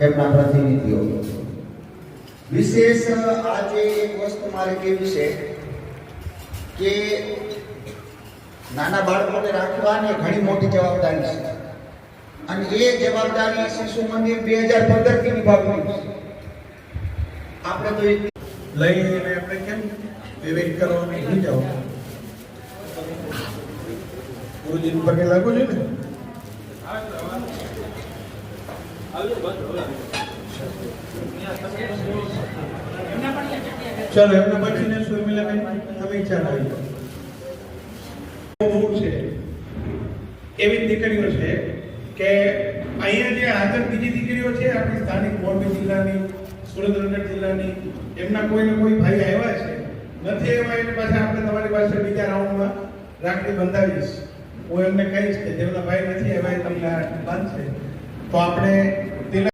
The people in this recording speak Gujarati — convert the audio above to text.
એમના પ્રતિનિધિઓ. વિશેષ આજે એક વસ્તુ મારે કેવી છે કે નાના બાળકોને રાખવાની ઘણી મોટી જવાબદારી છે. અને એ જવાબદારી શિશુ મંદિર બે હજાર પંદરથી નિભાવવાની છે. આપણે તો લઈને આપણે કેમ વિવેક કરવા નહીં જાઓ? ગુરુજીને પગે લાગુ છે ને? ચાલો, એમના પછીને સુમિલાબેન તમે ચાલો છે. એવી દીકરીઓ છે કે અહીંયા જે હાજર બીજી દીકરીઓ છે, આપણી સ્થાનિક મોરબી જિલ્લાની સુરેન્દ્રનગર જિલ્લાની, એમના કોઈ ને કોઈ ભાઈ આવ્યા છે? નથી એવા એની પાછા આપણે તમારી પાસે બીજા રાઉન્ડમાં રાખડી બંધાવીશ. હું એમને કહીશ કે જેમના ભાઈ નથી એવા તમને બાંધશે તો આપણે